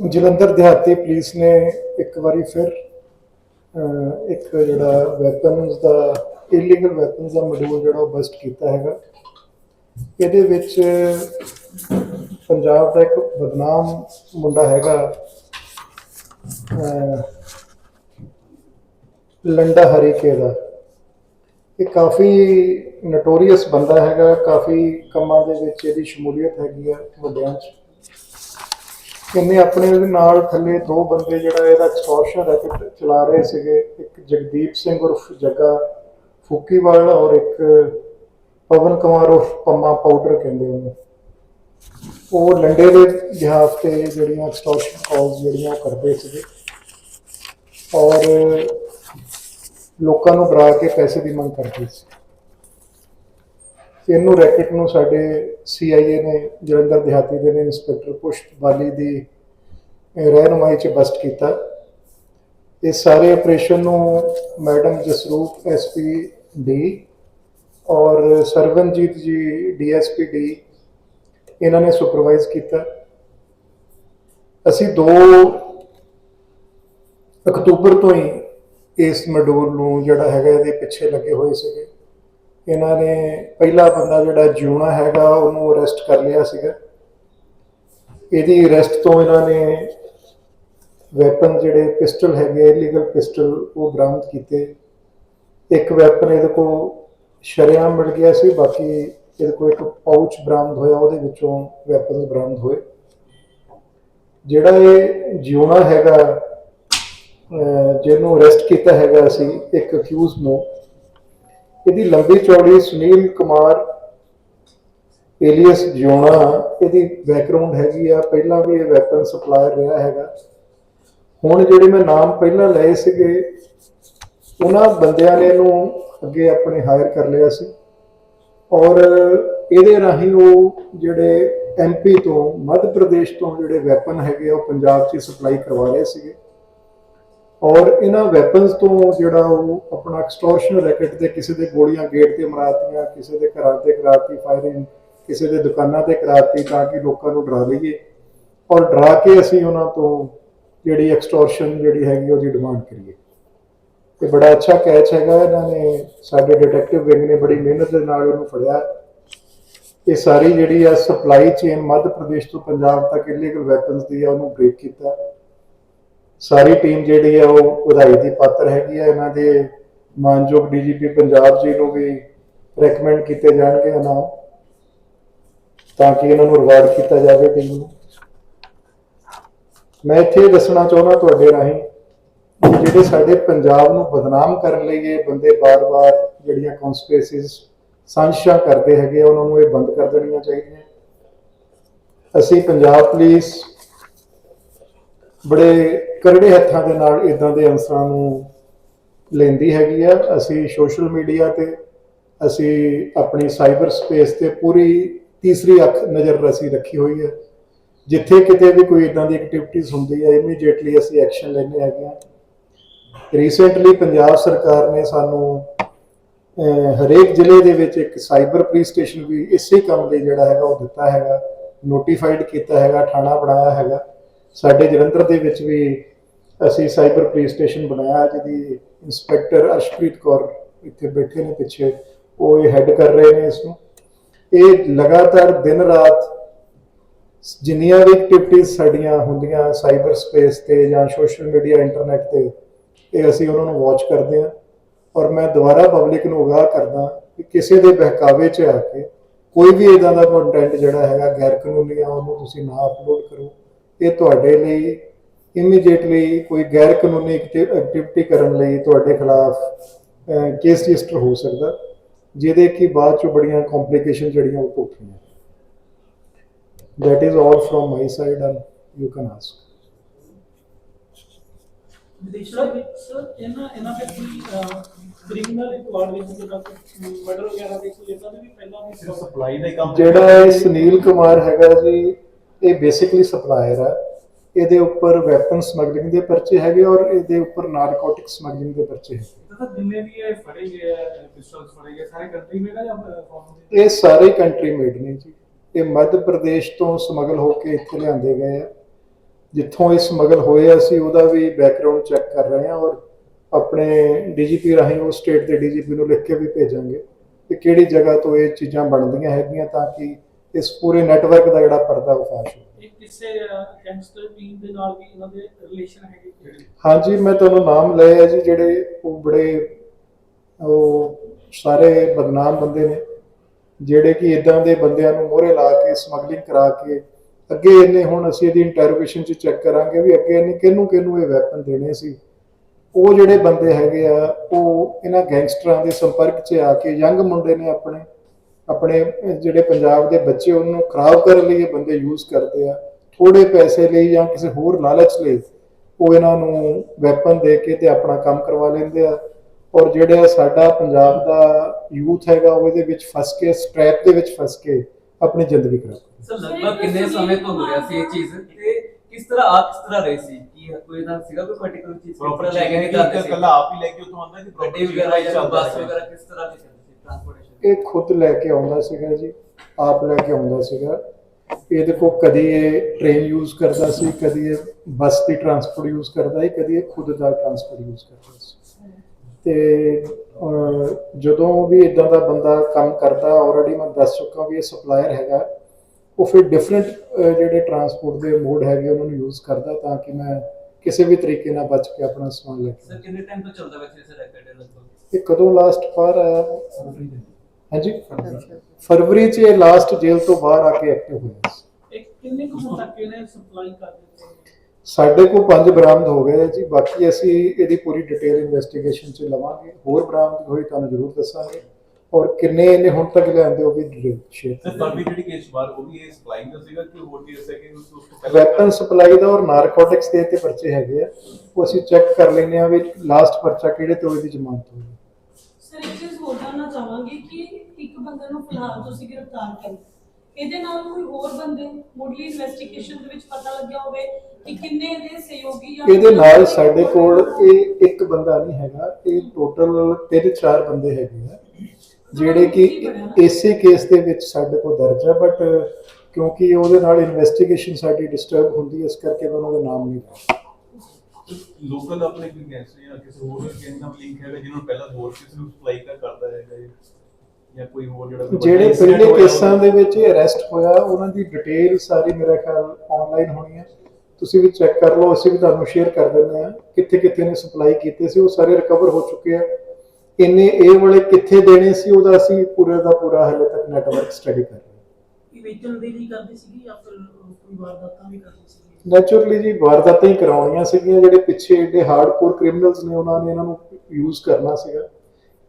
ਜਲੰਧਰ ਦਿਹਾਤੀ ਪੁਲਿਸ ਨੇ ਇੱਕ ਵਾਰੀ ਫਿਰ ਇੱਕ ਜਿਹੜਾ ਵੈਪਨਸ ਦਾ ਇਲੀਗਲ ਵੈਪਨਸ ਦਾ ਮਡਿਊਲ ਜਿਹੜਾ ਉਹ ਬਸਟ ਕੀਤਾ ਹੈਗਾ। ਇਹਦੇ ਵਿੱਚ ਪੰਜਾਬ ਦਾ ਇੱਕ ਬਦਨਾਮ ਮੁੰਡਾ ਹੈਗਾ ਲੰਡਾ ਹਰੀਕੇ ਦਾ। ਇਹ ਕਾਫੀ ਨਟੋਰੀਅਸ ਬੰਦਾ ਹੈਗਾ, ਕਾਫੀ ਕੰਮਾਂ ਦੇ ਵਿੱਚ ਇਹਦੀ ਸ਼ਮੂਲੀਅਤ ਹੈਗੀ ਆ ਵੱਡਿਆਂ 'ਚ। ਇਹਨੇ ਆਪਣੇ ਨਾਲ ਥੱਲੇ ਦੋ ਬੰਦੇ ਜਿਹੜਾ ਇਹਦਾ ਐਕਸਟੋਰਸ਼ਨ ਰੈਕਟ ਚਲਾ ਰਹੇ ਸੀਗੇ। ਇੱਕ ਜਗਦੀਪ ਸਿੰਘ ਉਰਫ ਜੱਗਾ ਫੁੱਕੀਵਾਲ ਔਰ ਇੱਕ ਪਵਨ ਕੁਮਾਰ ਉਰਫ ਪੰਮਾ ਪਾਊਡਰ ਕਹਿੰਦੇ ਉਹਨੂੰ। ਉਹ ਲੰਡੇ ਦੇ ਜਹਾਜ਼ ਤੇ ਜਿਹੜੀਆਂ ਐਕਸਟੋਰਸ਼ਨ ਕਾਲਸ ਜਿਹੜੀਆਂ ਉਹ ਕਰਦੇ ਸੀਗੇ। ਔਰ ਲੋਕਾਂ ਨੂੰ ਬਰਾ ਕੇ ਪੈਸੇ ਦੀ ਮੰਗ ਕਰਦੇ ਸੀ। ਇਹਨੂੰ ਰੈਕਟ ਨੂੰ ਸਾਡੇ ਸੀਆਈਏ ਨੇ ਜਲੰਧਰ ਦਿਹਾਤੀ ਦੇ ਨੇ ਇੰਸਪੈਕਟਰ ਪੁਸ਼ਟ ਬਾਲੀ ਦੀ ਅਹ, ਰਹਿਨੁਮਾਈ ਚ ਬਸਟ ਕੀਤਾ। ਇਹ ਸਾਰੇ ਆਪਰੇਸ਼ਨ ਨੂੰ ਮੈਡਮ ਜਸਰੂਪ ਐਸਪੀ ਡੀ ਔਰ ਸਰਵਨਜੀਤ ਜੀ ਡੀਐਸਪੀ ਡੀ ਇਹਨਾਂ ਨੇ ਸੁਪਰਵਾਈਜ਼ ਕੀਤਾ। ਅਸੀਂ 2 ਅਕਤੂਬਰ ਤੋਂ ਹੀ ਇਸ ਮਡੂਲ ਨੂੰ ਜਿਹੜਾ ਹੈਗਾ ਇਹਦੇ ਪਿੱਛੇ ਲੱਗੇ ਹੋਏ ਸੀਗੇ। ਇਹਨਾਂ ਨੇ ਪਹਿਲਾ ਬੰਦਾ ਜਿਹੜਾ ਜਿਉਣਾ ਹੈਗਾ, ਉਹਨੂੰ ਅਰੈਸਟ ਕਰ ਲਿਆ ਸੀਗਾ। ਇਹਦੀ ਅਰੈਸਟ ਤੋਂ ਇਹਨਾਂ ਨੇ ਵੈਪਨ ਜਿਹੜੇ ਪਿਸਟਲ ਹੈਗੇ ਇਲੀਗਲ ਪਿਸਟਲ ਉਹ ਬਰਾਮਦ ਕੀਤੇ। ਇੱਕ ਵੈਪਨ ਇਹਦੇ ਕੋਲ ਸ਼ਰੇਆਮ ਮਿਲ ਗਿਆ ਸੀ, ਬਾਕੀ ਇਹਦੇ ਕੋਲ ਇੱਕ ਪਾਊਚ ਬਰਾਮਦ ਹੋਇਆ, ਉਹਦੇ ਵਿੱਚੋਂ ਵੈਪਨ ਬਰਾਮਦ ਹੋਏ। ਜਿਹੜਾ ਇਹ ਜਿਉਣਾ ਹੈਗਾ ਜਿਹਨੂੰ ਅਰੈਸਟ ਕੀਤਾ ਹੈਗਾ ਅਸੀਂ ਇੱਕ ਅਕਿਊਜ਼ ਨੂੰ ਇਹਦੀ ਲੰਬੀ ਚੌੜੀ ਸੁਨੀਲ ਕੁਮਾਰ ਏਲੀਅਸ ਜਿਉਣਾ ਇਹਦੀ ਬੈਕਗ੍ਰਾਉਂਡ ਹੈਗੀ ਆ। ਪਹਿਲਾਂ ਵੀ ਇਹ ਵੈਪਨ ਸਪਲਾਇਰ ਰਿਹਾ ਹੈਗਾ। ਹੁਣ ਜਿਹੜੇ ਮੈਂ ਨਾਮ ਪਹਿਲਾਂ ਲਏ ਸੀਗੇ ਉਹਨਾਂ ਬੰਦਿਆਂ ਨੇ ਇਹਨੂੰ ਅੱਗੇ ਆਪਣੇ ਹਾਇਰ ਕਰ ਲਿਆ ਸੀ। ਔਰ ਇਹਦੇ ਰਾਹੀਂ ਉਹ ਜਿਹੜੇ ਐਮਪੀ ਤੋਂ ਮੱਧ ਪ੍ਰਦੇਸ਼ ਤੋਂ ਜਿਹੜੇ ਵੈਪਨ ਹੈਗੇ ਆ, ਉਹ ਪੰਜਾਬ 'ਚ ਸਪਲਾਈ ਕਰਵਾ ਰਹੇ ਸੀਗੇ। ਔਰ ਇਹਨਾਂ ਵੈਪਨਸ ਤੋਂ ਜਿਹੜਾ ਉਹ ਆਪਣਾ ਐਕਸਟੋਰਸ਼ਨ ਰੈਕਟ ਤੇ ਕਿਸੇ ਦੇ ਗੋਲੀਆਂ ਗੇਟ ਤੇ ਮਰਾਤੀਆਂ, ਕਿਸੇ ਦੇ ਘਰਾਂ ਤੇ ਕਰਾਤੀ ਫਾਇਰਿੰਗ ਕਿਸੇ ਦੇ ਦੁਕਾਨਾਂ ਤੇ ਕਰਾਤੀ ਤਾਂ ਕਿ ਲੋਕਾਂ ਨੂੰ ਡਰਾ ਲਈਏ। ਔਰ ਡਰਾ ਕੇ ਅਸੀਂ ਉਹਨਾਂ ਤੋਂ ਜਿਹੜੀ ਐਕਸਟੋਰਸ਼ਨ ਜਿਹੜੀ ਹੈਗੀ ਉਹਦੀ ਡਿਮਾਂਡ ਕਰੀਏ। ਤੇ ਬੜਾ ਅੱਛਾ ਕੈਚ ਹੈਗਾ, ਇਹਨਾਂ ਨੇ ਸਾਡੇ ਡਿਟੈਕਟਿਵ ਵਿੰਗ ਨੇ ਬੜੀ ਮਿਹਨਤ ਦੇ ਨਾਲ ਉਹਨੂੰ ਫੜਿਆ। ਇਹ ਸਾਰੀ ਜਿਹੜੀ ਆ ਸਪਲਾਈ ਚੇਨ ਮੱਧ ਪ੍ਰਦੇਸ਼ ਤੋਂ ਪੰਜਾਬ ਤੱਕ ਇਲੀਗਲ ਵੈਪਨਸ ਦੀ ਆ, ਉਹਨੂੰ ਬ੍ਰੇਕ ਕੀਤਾ। ਸਾਰੀ ਟੀਮ ਜਿਹੜੀ ਹੈ ਉਹ ਵਧਾਈ ਦੀ ਪਾਤਰ ਹੈਗੀ ਹੈ। ਇਹਨਾਂ ਦੇ ਮਾਨਯੋਗ ਡੀਜੀਪੀ ਪੰਜਾਬ ਜੀ ਨੂੰ ਵੀ ਰეკਮੈਂਡ ਕੀਤੇ ਜਾਣਗੇ ਇਨਾਮ ਤਾਂ ਕਿ ਇਹਨਾਂ ਨੂੰ ਰਿਵਾਰਡ ਕੀਤਾ ਜਾਵੇ ਟੀਮ ਨੂੰ। ਮੈਂ ਇੱਥੇ ਦੱਸਣਾ ਚਾਹੁੰਦਾ ਤੁਹਾਡੇ ਰਾਹੀਂ ਜਿਹੜੇ ਸਾਡੇ ਪੰਜਾਬ ਨੂੰ ਬਦਨਾਮ ਕਰਨ ਲਈ ਇਹ ਬੰਦੇ ਬਾਰ-ਬਾਰ ਜਿਹੜੀਆਂ ਕਨਸਪੀਰੇਸੀਜ਼ ਸਾਂਝਾਂ ਕਰਦੇ ਹੈਗੇ ਆ, ਉਹਨਾਂ ਨੂੰ ਇਹ ਬੰਦ ਕਰ ਦੇਣੀਆਂ ਚਾਹੀਦੀਆਂ। ਅਸੀਂ ਪੰਜਾਬ ਪੁਲਿਸ ਬੜੇ ਕਰੜੇ ਹੱਥਾਂ ਦੇ ਨਾਲ ਇਦਾਂ ਦੇ ਅਨਸਰਾਂ ਨੂੰ ਲੈਂਦੀ ਹੈਗੀ ਆ? ਅਸੀਂ ਸੋਸ਼ਲ ਮੀਡੀਆ ਤੇ ਅਸੀਂ ਆਪਣੀ ਸਾਈਬਰ ਸਪੇਸ ਤੇ ਪੂਰੀ ਤੀਸਰੀ ਅੱਖ ਨਜ਼ਰ ਰਸੀ ਰੱਖੀ ਹੋਈ ਹੈ ਜਿੱਥੇ ਕਿਤੇ ਵੀ ਕੋਈ ਇਦਾਂ ਦੀ ਐਕਟੀਵਿਟੀਜ਼ ਹੁੰਦੀ ਹੈ ਇਮੀਡੀਏਟਲੀ ਅਸੀਂ ਐਕਸ਼ਨ ਲੈਣੇ ਹੈਗੇ ਆ। ਰੀਸੈਂਟਲੀ ਪੰਜਾਬ ਸਰਕਾਰ ਨੇ ਸਾਨੂੰ ਹਰੇਕ ਜ਼ਿਲ੍ਹੇ ਦੇ ਵਿੱਚ ਇੱਕ ਸਾਈਬਰ ਪੁਲਿਸ ਸਟੇਸ਼ਨ ਵੀ ਇਸੇ ਕੰਮ ਲਈ ਜਿਹੜਾ ਹੈਗਾ ਉਹ ਦਿੱਤਾ ਹੈਗਾ ਨੋਟੀਫਾਈਡ ਕੀਤਾ ਹੈਗਾ, ਥਾਣਾ ਬਣਾਇਆ ਹੈਗਾ। ਸਾਡੇ ਜਲੰਧਰ ਦੇ ਵਿੱਚ ਵੀ ਅਸੀਂ ਸਾਈਬਰ ਪੁਲਿਸ ਸਟੇਸ਼ਨ ਬਣਾਇਆ, ਜਿਹਦੀ ਇੰਸਪੈਕਟਰ ਅਰਸ਼ਪ੍ਰੀਤ ਕੌਰ ਇੱਥੇ ਬੈਠੇ ਨੇ ਪਿੱਛੇ। ਉਹ ਇਹ ਹੈੱਡ ਕਰ ਰਹੇ ਨੇ ਇਸ ਨੂੰ ਇਹ ਲਗਾਤਾਰ ਦਿਨ ਰਾਤ ਜਿੰਨੀਆਂ ਵੀ ਐਕਟੀਵਿਟੀਜ਼ ਸਾਡੀਆਂ ਹੁੰਦੀਆਂ ਸਾਈਬਰ ਸਪੇਸ ਤੇ ਜਾਂ ਸੋਸ਼ਲ ਮੀਡੀਆ ਇੰਟਰਨੈਟ ਤੇ, ਇਹ ਅਸੀਂ ਉਹਨਾਂ ਨੂੰ ਵਾਚ ਕਰਦੇ ਹਾਂ। ਔਰ ਮੈਂ ਦੁਬਾਰਾ ਪਬਲਿਕ ਨੂੰ ਅਗਾਹ ਕਰਦਾ ਕਿ ਕਿਸੇ ਦੇ ਬਹਿਕਾਵੇ 'ਚ ਆ ਕੇ ਕੋਈ ਵੀ ਇਦਾਂ ਦਾ ਕੰਟੈਂਟ ਜਿਹੜਾ ਹੈਗਾ ਗੈਰ ਕਾਨੂੰਨੀ ਆ, ਉਹਨੂੰ ਤੁਸੀਂ ਨਾ ਅਪਲੋਡ ਕਰੋ। ਇਹ ਤੁਹਾਡੇ ਲਈ ਇਮੀਡੀਏਟਲੀ ਕੋਈ ਗੈਰ ਕਾਨੂੰਨੀ ਐਕਟੀਵਿਟੀ ਕਰਨ ਲਈ ਤੁਹਾਡੇ ਖਿਲਾਫ ਕੇਸ ਰਜਿਸਟਰ ਹੋ ਸਕਦਾ ਜਿਹਦੇ ਕਿ ਬਾਅਦ ਚ ਬੜੀਆਂ ਕੰਪਲਿਕੇਸ਼ਨ ਜਿਹੜੀਆਂ ਉਹ ਭੁਗਤਣੀਆਂ that is all from my side and you can ask. ਜਿਹੜਾ ਹੀ ਇਹ ਸੁਨੀਲ ਕੁਮਾਰ ਹੈਗਾ ਜੀ ਇਹ ਬੇਸਿਕਲੀ ਸਪਲਾਇਰ ਆ ਇਹਦੇ ਉੱਪਰ ਵੈਪਨ ਸਮਗਲਿੰਗ ਦੇ ਪਰਚੇ ਹੈਗੇ ਔਰ ਇਹਦੇ ਉੱਪਰ ਨਾਰਕੋਟਿਕ ਸਮਗਲਿੰਗ ਦੇ ਪਰਚੇ ਹੈਗੇ। ਸਰ ਜਿੰਨੇ ਵੀ ਇਹ ਫੜੇ ਗਏ ਪਿਸਟਲਸ ਫੜੇ ਗਏ ਸਾਰੇ ਕੰਟਰੀ ਮੇਗਾ ਜਾਂ ਫੋਰਨ ਦੇ ਇਹ ਸਾਰੇ ਕੰਟਰੀ ਮੇਡ ਨੇ ਜੀ। ਇਹ ਮੱਧ ਪ੍ਰਦੇਸ਼ ਤੋਂ ਸਮਗਲ ਹੋ ਕੇ ਇੱਥੇ ਲਿਆਂਦੇ ਗਏ ਆ। ਜਿੱਥੋਂ ਇਹ ਸਮਗਲ ਹੋਏ ਅਸੀਂ ਉਹਦਾ ਵੀ ਬੈਕਗ੍ਰਾਉਂਡ ਚੈੱਕ ਕਰ ਰਹੇ ਹਾਂ ਔਰ ਆਪਣੇ ਡੀਜੀਪੀ ਰਾਹੀਂ ਉਹ ਸਟੇਟ ਦੇ ਡੀਜੀਪੀ ਨੂੰ ਲਿਖ ਕੇ ਵੀ ਭੇਜਾਂਗੇ ਕਿ ਕਿਹੜੀ ਜਗ੍ਹਾ ਤੋਂ ਇਹ ਚੀਜ਼ਾਂ ਬਣਦੀਆਂ ਹੈਗੀਆਂ ਤਾਂ ਕਿ ਇਸ ਪੂਰੇ ਨੈਟਵਰਕ ਦਾ ਜਿਹੜਾ ਪਰਦਾ ਹੋ ਇਹ ਕਿਸੇ ਗੈਂਗਸਟਰ ਟੀਮ ਦੇ ਨਾਲ ਵੀ ਇਹਨਾਂ ਦੇ ਰਿਲੇਸ਼ਨ ਹੈਗੇ ਹਾਂਜੀ, ਮੈਂ ਤੁਹਾਨੂੰ ਨਾਮ ਲਏ ਆ ਜੀ, ਜਿਹੜੇ ਉਹ ਬੜੇ, ਉਹ ਸਾਰੇ ਬਦਨਾਮ ਬੰਦੇ ਨੇ, ਜਿਹੜੇ ਕਿ ਇਦਾਂ ਦੇ ਬੰਦਿਆਂ ਨੂੰ ਮੋਹਰੇ ਲਾ ਕੇ, ਸਮਗਲਿੰਗ ਕਰਾ ਕੇ, ਅੱਗੇ ਇਹਨੇ ਹੁਣ ਅਸੀਂ ਇਹਦੀ ਇੰਟਰੋਗੇਸ਼ਨ ਚ ਚੈੱਕ ਕਰਾਂਗੇ ਵੀ ਅੱਗੇ ਇਹਨੇ ਕਿਹਨੂੰ ਕਿਹਨੂੰ ਇਹ ਵੈਪਨ ਦੇਣੇ ਸੀ। ਉਹ ਜਿਹੜੇ ਬੰਦੇ ਹੈਗੇ ਆ, ਉਹ ਇਹਨਾਂ ਗੈਂਗਸਟਰਾਂ ਦੇ ਸੰਪਰਕ 'ਚ ਆ ਕੇ ਯੰਗ ਮੁੰਡੇ ਨੇ ਆਪਣੇ ਆਪਣੇ ਜਿਹੜੇ ਪੰਜਾਬ ਦੇ ਬੱਚੇ, ਉਹਨੂੰ ਖਰਾਬ ਕਰਨ ਲਈ ਇਹ ਬੰਦੇ ਯੂਜ਼ ਕਰਦੇ ਆ। ਥੋੜੇ ਪੈਸੇ ਲਈ ਜਾਂ ਕਿਸੇ ਹੋਰ ਲਾਲਚ ਲਈ ਉਹ ਇਹਨਾਂ ਨੂੰ ਵੈਪਨ ਦੇ ਕੇ ਤੇ ਆਪਣਾ ਕੰਮ ਕਰਵਾ ਲੈਂਦੇ ਆ। ਔਰ ਜਿਹੜਾ ਸਾਡਾ ਪੰਜਾਬ ਦਾ ਯੂਥ ਹੈਗਾ ਉਹ ਇਹਦੇ ਵਿੱਚ ਫਸ ਕੇ ਸਟ੍ਰੈਪ ਦੇ ਵਿੱਚ ਫਸ ਕੇ ਆਪਣੀ ਜ਼ਿੰਦਗੀ ਖਰਾਬ ਸਰ ਲਗਭਗ ਕਿੰਨੇ ਸਮੇਂ ਤੋਂ ਹੋ ਰਿਹਾ ਸੀ ਇਹ ਚੀਜ਼? ਤੇ ਕਿਸ ਤਰ੍ਹਾਂ ਆਪ ਕਿਸ ਤਰ੍ਹਾਂ ਰਹੇ ਸੀ? ਕੀ ਕੋਈ ਦਾ ਸੀਗਾ ਕੋਈ ਪਾਰਟਿਕੂਲਰ ਚੀਜ਼? ਤਰ੍ਹਾਂ ਲੈ ਕੇ ਨਹੀਂ ਜਾਂਦੇ ਸੀ? ਕੱਲਾ ਆਪ ਹੀ ਲੈ ਕੇ ਉਤੋਂ ਆਉਂਦਾ ਕਿ ਗੱਡੀ ਵਗੈਰਾ ਜਾਂ ਬੱਸ ਵਗੈਰਾ ਕਿਸ ਤਰ੍ਹਾਂ ਦੀ ਚੱਲਦੀ ਸੀ ਟ੍ਰਾਂਸਪੋਰਟੇਸ਼ਨ ਇਹ ਖੁਦ ਲੈ ਕੇ ਆਉਂਦਾ ਸੀਗਾ ਜੀ ਆਪ ਲੈ ਕੇ ਆਉਂਦਾ ਸੀਗਾ। ਇਹਦੇ ਕੋ ਕਦੀ ਇਹ ਟ੍ਰੇਨ ਯੂਜ਼ ਕਰਦਾ ਸੀ ਕਦੀ ਇਹ ਬੱਸ ਦੀ ਟਰਾਂਸਪੋਰਟ ਯੂਜ਼ ਕਰਦਾ ਸੀ ਕਦੀ ਇਹ ਖੁਦ ਦਾ ਟਰਾਂਸਪੋਰਟ ਯੂਜ਼ ਕਰਦਾ ਸੀ। ਤੇ ਜਦੋਂ ਵੀ ਇਦਾਂ ਦਾ ਬੰਦਾ ਕੰਮ ਕਰਦਾ ਆਲਰੇਡੀ ਮੈਂ ਦੱਸ ਚੁੱਕਾ ਵੀ ਇਹ ਸਪਲਾਇਰ ਹੈਗਾ। ਉਹ ਫਿਰ ਡਿਫਰੈਂਟ ਜਿਹੜੇ ਟਰਾਂਸਪੋਰਟ ਦੇ ਮੋਡ ਹੈਗੇ ਉਹਨਾਂ ਨੂੰ ਯੂਜ਼ ਕਰਦਾ ਤਾਂ ਕਿ ਮੈਂ ਕਿਸੇ ਵੀ ਤਰੀਕੇ ਨਾਲ ਬਚ ਕੇ ਆਪਣਾ ਸਮਾਨ ਲੈ ਕੇ ਸਰ ਕਿੰਨੇ ਟਾਈਮ ਤੋਂ ਚੱਲਦਾ ਵੈਸੇ ਇਸ ਲਗਭਗ? ਇਹ ਕਦੋਂ ਲਾਸਟ ਆਇਆ? ਹਾਂਜੀ? ਫਰਵਰੀ 'ਚ ਇਹ ਲਾਸਟ ਜੇਲ੍ਹ ਤੋਂ ਬਾਹਰ ਆ ਕੇ ਐਕਟਿਵ ਹੋਇਆ ਸੀ ਇਹ ਕਿੰਨੇ ਕੁ ਹੁਣ ਤੱਕ ਇਹਨੇ ਸਪਲਾਈ ਕਰ ਦਿੱਤੇ? ਸਾਡੇ ਕੋਲ ਪੰਜ ਬਰਾਮਦ ਹੋ ਗਏ ਜੀ ਬਾਕੀ ਅਸੀਂ ਇਹਦੀ ਪੂਰੀ ਡਿਟੇਲ ਇਨਵੈਸਟੀਗੇਸ਼ਨ 'ਚ ਲਵਾਂਗੇ। ਹੋਰ ਬਰਾਮਦ ਹੋਈ ਤੁਹਾਨੂੰ ਜ਼ਰੂਰ ਦੱਸਾਂਗੇ। ਔਰ ਕਿੰਨੇ ਇਹਨੇ ਹੁਣ ਤੱਕ ਲਿਆਂਦੇ ਉਹ ਵੀ ਡਿਟੇਲ ਸ਼ੇਅਰ ਸਰ ਫਰਵਰੀ ਜਿਹੜੀ ਕੇਸ ਬਾਰ ਉਹ ਵੀ ਇਹ ਸਪਲਾਈਂਗ ਦਾ ਸੀਗਾ ਕਿ ਹੋਰ ਵੀ ਐਸਾ ਕਿ ਉਸ ਤੋਂ ਵੈਪਨ ਸਪਲਾਈ ਦਾ ਔਰ ਨਾਰਕੋਟਿਕਸ ਦੇ ਤੇ ਪਰਚੇ ਹੈਗੇ ਆ। ਉਹ ਅਸੀਂ ਚੈੱਕ ਕਰ ਲੈਂਦੇ ਆ ਵੀ ਲਾਸਟ ਪਰਚਾ ਕਿਹੜੇ ਤੋਂ ਇਹਦੀ ਜ਼ਮਾਨਤ ਹੋਈ। ਸਰ ਇੱਕ ਚੀਜ਼ ਹੋਰ ਚਾਹਾਂਗੇ ਕਿ ਇੱਕ ਬੰਦੇ ਨੂੰ ਫਿਲਹਾਲ ਤੁਸੀਂ ਗ੍ਰਿਫਤਾਰ ਕਰ। ਇਹਦੇ ਨਾਲ ਕੋਈ ਹੋਰ ਬੰਦੇ ਮੁੱਢਲੀ ਇਨਵੈਸਟੀਗੇਸ਼ਨ ਦੇ ਵਿੱਚ ਪਤਾ ਲੱਗਿਆ ਹੋਵੇ ਕਿ ਕਿੰਨੇ ਇਹਦੇ ਸਹਿਯੋਗੀ ਜਾਂ ਇਹਦੇ ਨਾਲ ਸਾਡੇ ਕੋਲ ਇਹ ਇੱਕ ਬੰਦਾ ਨਹੀਂ ਹੈਗਾ ਇਹ ਟੋਟਲ ਤਿੰਨ ਚਾਰ ਬੰਦੇ ਹੈਗੇ ਆ ਜਿਹੜੇ ਕਿ ਇਸੇ ਕੇਸ ਦੇ ਵਿੱਚ ਸਾਡੇ ਕੋਲ ਦਰਜ ਹੈ ਬਟ ਕਿਉਂਕਿ ਉਹਦੇ ਨਾਲ ਇਨਵੈਸਟੀਗੇਸ਼ਨ ਸਾਡੀ ਡਿਸਟਰਬ ਹੁੰਦੀ ਹੈ ਇਸ ਕਰਕੇ ਮੈਂ ਉਹਨਾਂ ਦਾ ਨਾਮ ਨਹੀਂ ਲਿਆ ਲੋਕਲ ਆਪਣੇ ਕੋਈ ਗੈਂਗਸਟਰ ਜਾਂ ਕਿਸੇ ਹੋਰ ਗੈਂਗ ਨਾਲ ਲਿੰਕ ਹੈਗਾ ਜਿਹਨੂੰ ਪਹਿਲਾਂ ਹੋਰ ਕਿਸੇ ਨੂੰ ਸਪਲਾਈ ਕਰ ਕਰਦਾ ਹੈਗਾ ਇਹ ਜਾਂ ਕੋਈ ਹੋਰ ਜਿਹੜਾ ਕੋਈ ਵੱਡਾ ਜਿਹੜੇ incident ਪਹਿਲੇ ਹੋਇਆ ਕੇਸਾਂ ਦੇ ਵਿੱਚ ਇਹ ਅਰੈਸਟ ਹੋਇਆ ਉਹਨਾਂ ਦੀ ਡਿਟੇਲ ਸਾਰੀ ਮੇਰਾ ਖਿਆਲ ਆਨਲਾਈਨ ਹੋਣੀ ਹੈ। ਤੁਸੀਂ ਵੀ ਚੈੱਕ ਕਰ ਲਓ ਅਸੀਂ ਵੀ ਤੁਹਾਨੂੰ ਸ਼ੇਅਰ ਕਰ ਦਿੰਦੇ ਆ ਕਿੱਥੇ ਕਿੱਥੇ ਨੇ ਸਪਲਾਈ ਕੀਤੇ ਸੀ ਉਹ ਸਾਰੇ ਰਿਕਵਰ ਹੋ ਚੁੱਕੇ ਆ। ਇੰਨੇ ਇਹ ਵਾਲੇ ਕਿੱਥੇ ਦੇਣੇ ਸੀ ਉਹਦਾ ਅਸੀਂ ਪੂਰੇ ਦਾ ਪੂਰਾ ਹਲੇ ਤੱਕ ਨੈਟਵਰਕ ਸਟੱਡੀ ਕਰ ਰਹੇ ਹਾਂ। ਇਹ ਵੇਚਣ ਦੇ ਲਈ ਕਰਦੀ ਸੀਗੀ ਜਾਂ ਫਿਰ ਕੋਈ ਵਾਰਦਾਤਾਂ ਵੀ ਕਰਦੀ ਸੀਗੀ? ਨੈਚੁਰਲੀ ਜੀ ਵਾਰਦਾਤਾਂ ਹੀ ਕਰਾਉਣੀਆਂ ਸੀਗੀਆਂ ਜਿਹੜੇ ਪਿੱਛੇ ਏਡੇ ਹਾਰਡਕੋਰ ਕ੍ਰਿਮੀਨਲਸ ਨੇ ਉਹਨਾਂ ਨੇ ਇਹਨਾਂ ਨੂੰ ਯੂਜ਼ ਕਰਨਾ ਸੀਗਾ।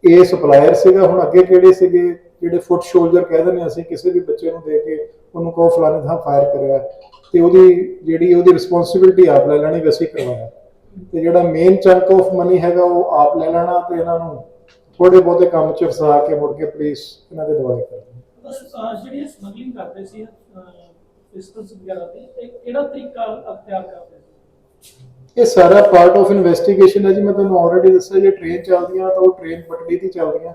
ਇਹ ਸਪਲਾਇਰ ਸੀਗਾ ਹੁਣ ਅੱਗੇ ਕਿਹੜੇ ਸੀਗੇ ਜਿਹੜੇ ਫੁੱਟ ਸ਼ੋਲਡਰ ਕਹਿ ਦਿੰਦੇ ਅਸੀਂ ਕਿਸੇ ਵੀ ਬੱਚੇ ਨੂੰ ਦੇ ਕੇ ਉਹਨੂੰ ਕਹੋ ਫਲਾਣੇ ਥਾਂ ਫਾਇਰ ਕਰਿਆ। ਤੇ ਉਹਦੀ ਜਿਹੜੀ ਉਹਦੀ ਰਿਸਪੌਂਸਿਬਿਲਟੀ ਆਪ ਲੈ ਲੈਣੀ ਵੈਸੇ ਕਰਵਾਇਆ ਤੇ ਜਿਹੜਾ ਮੇਨ ਚੰਕ ਆਫ ਮਨੀ ਹੈਗਾ ਉਹ ਆਪ ਲੈ ਲੈਣਾ ਤੇ ਇਹਨਾਂ ਨੂੰ ਥੋੜੇ ਬਹੁਤੇ ਕੰਮ 'ਚ ਫਸਾ ਕੇ ਮੁੜ ਕੇ ਪੁਲਿਸ ਇਹਨਾਂ ਦੇ ਦੁਆਲੇ ਕਰਨੀ ਬਸ ਅਹ, ਸਮਗਲਿੰਗ ਕਰਦੇ ਸੀ ਪਿਸਟਲਸ ਵਗੈਰਾ ਤੇ ਇਹ ਕਿਹੜਾ ਤਰੀਕਾ ਅਖਤਿਆਰ ਕਰਦੇ ਸੀ? ਇਹ ਸਾਰਾ ਪਾਰਟ ਆਫ ਇਨਵੈਸਟੀਗੇਸ਼ਨ ਹੈ ਜੀ ਮੈਂ ਤੁਹਾਨੂੰ ਆਲਰੇਡੀ ਦੱਸਿਆ ਜੇ ਟ੍ਰੇਨ ਚੱਲਦੀਆਂ ਤਾਂ ਉਹ ਟ੍ਰੇਨ ਪਟੜੀ ਤੇ ਚੱਲਦੀਆਂ।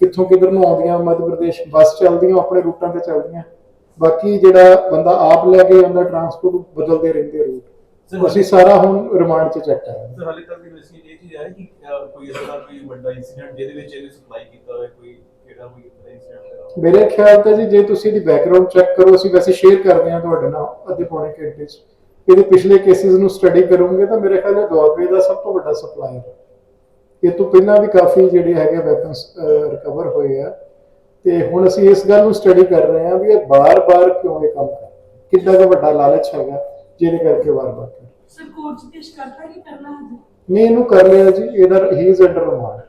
ਕਿੱਥੋਂ ਕਿੱਧਰ ਨੂੰ ਆਉਂਦੀਆਂ ਮੱਧ ਪ੍ਰਦੇਸ਼ ਬੱਸ ਚੱਲਦੀਆਂ ਆਪਣੇ ਰੂਟਾਂ ਤੇ ਚੱਲਦੀਆਂ। ਬਾਕੀ ਜਿਹੜਾ ਬੰਦਾ ਆਪ ਲੈ ਕੇ ਆਉਂਦਾ ਟਰਾਂਸਪੋਰਟ ਬਦਲਦੇ ਰਹਿੰਦੇ ਰੂਟ ਅਸੀਂ ਸਾਰਾ ਹੁਣ ਰਿਮਾਂਡ 'ਚ ਚੈੱਕ ਕਰਾਂਗੇ। ਸਰ ਹਾਲੇ ਤੱਕ ਇਨਵੈਸਟੀਗੇਸ਼ਨ ਇਹ ਚੀਜ਼ ਹੈ ਕਿ ਕੋਈ ਇਸ ਤਰ੍ਹਾਂ ਕੋਈ ਵੱਡਾ ਇਨਸੀਡੈਂਟ ਜਿਹਦੇ ਵਿੱਚ ਇਹਨੇ ਸਪਲਾਈ ਕੀਤਾ ਹੋਵੇ ਕੋਈ ਕਿਹੜਾ ਕੋਈ ਇਨਸੀਡੈਂਟ ਮੇਰੇ ਖਿਆਲ ਤਾਂ ਜੀ ਜੇ ਤੁਸੀਂ ਇਹਦੀ ਬੈਕਗ੍ਰਾਉਂਡ ਚੈੱਕ ਕਰੋ ਅਸੀਂ ਵੈਸੇ ਸ਼ੇਅਰ ਕਰਦੇ ਹਾਂ ਤੁਹਾਡੇ ਨਾਲ ਅੱਧੇ ਪੌਣੇ ਘੰਟੇ 'ਚ। ਇਹਦੇ ਪਿਛਲੇ ਕੇਸਿਸ ਨੂੰ ਸਟੱਡੀ ਕਰੋਗੇ ਤਾਂ ਮੇਰੇ ਖਿਆਲ ਇਹ ਦੁਆਬੇ ਦਾ ਸਭ ਤੋਂ ਵੱਡਾ ਸਪਲਾਇਰ ਹੈ। ਇਹ ਤੋਂ ਪਹਿਲਾਂ ਵੀ ਕਾਫੀ ਜਿਹੜੇ ਹੈਗੇ ਵੈਪਨਸ ਰਿਕਵਰ ਹੋਏ ਆ। ਤੇ ਹੁਣ ਅਸੀਂ ਇਸ ਗੱਲ ਨੂੰ ਸਟੱਡੀ ਕਰ ਰਹੇ ਹਾਂ ਵੀ ਇਹ ਬਾਰ-ਬਾਰ ਕਿਉਂ ਇਹ ਕੰਮ ਕਰ? ਕਿੱਡਾ ਦਾ ਵੱਡਾ ਲਾਲਚ ਹੈਗਾ ਜਿਹਦੇ ਕਰਕੇ ਵਾਰ-ਵਾਰ। ਸਰ ਕੋਰਟ 'ਚ ਪੇਸ਼ ਕਰਤਾ ਕਿ ਕਰਨਾ ਹੈ ਨਹੀਂ ਇਹਨੂੰ ਕਰ ਲਿਆ ਜੀ ਇਹਦਾ ਹੀ ਇਜ਼ ਅੰਡਰ ਰਿਮਾਂਡ